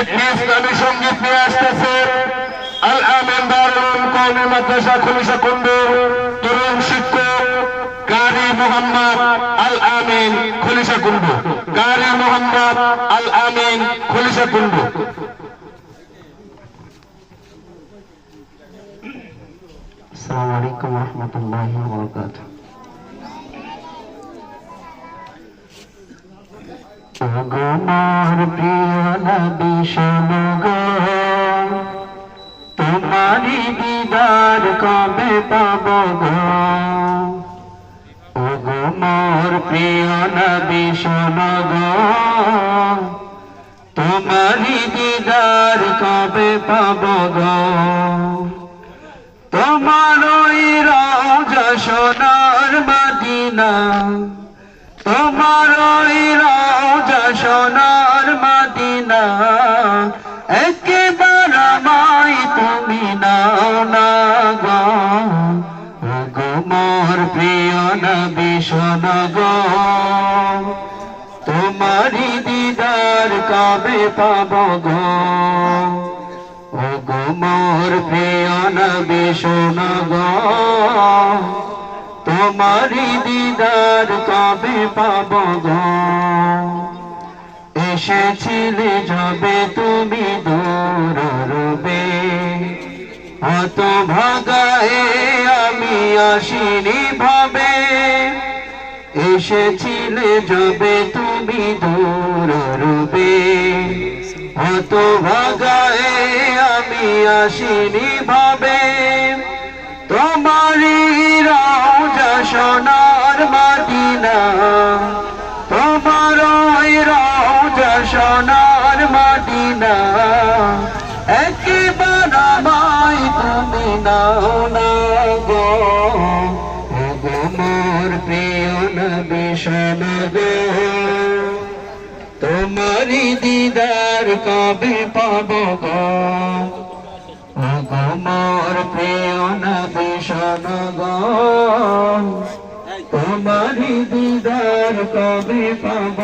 একটি আল আমিন দারুল কওমি মাদ্রাসা খুলিশা আল আমিন খুলিশা কুন্ডু। আসসালামু আলাইকুম ওয়া রাহমাতুল্লাহি ওয়া বারাকাতুহু। তোমার প্রিয় নবী শোনগ তোমারি দিদার কবে পাব গো? ওগো মোর প্রিয় নবী শোনগ তোমারি দিদার কবে পাব গো? ওই রাজা সোনার মাদিনা। তোমার সোনার মাদিনা, একেবার মাই তুমি নাও না গো। প্রিয় নবী গো। তোমারি দিদার কবে পাব গো? ও গো মোর প্রিয় নবী, শোন গো। তোমারি দিদার কবে পাব গো? এসেছিলে যবে তুমি দূর রবে অত ভাগায়ে আমি আসিনি ভাবে। এসেছিলে যবে তুমি দূর অত ভাগায়ে আমি আসিনি ভাবে। তোমারি রাজা সোনার মাদিনা সোনার মাদিনা, একবার আমায় তুমি নাও না গো। গো মোর প্রিয় নবী গো তোমারি দিদার কবে পাব গো? গো মোর প্রিয় নবী গো তোমারি দিদার কবে পাব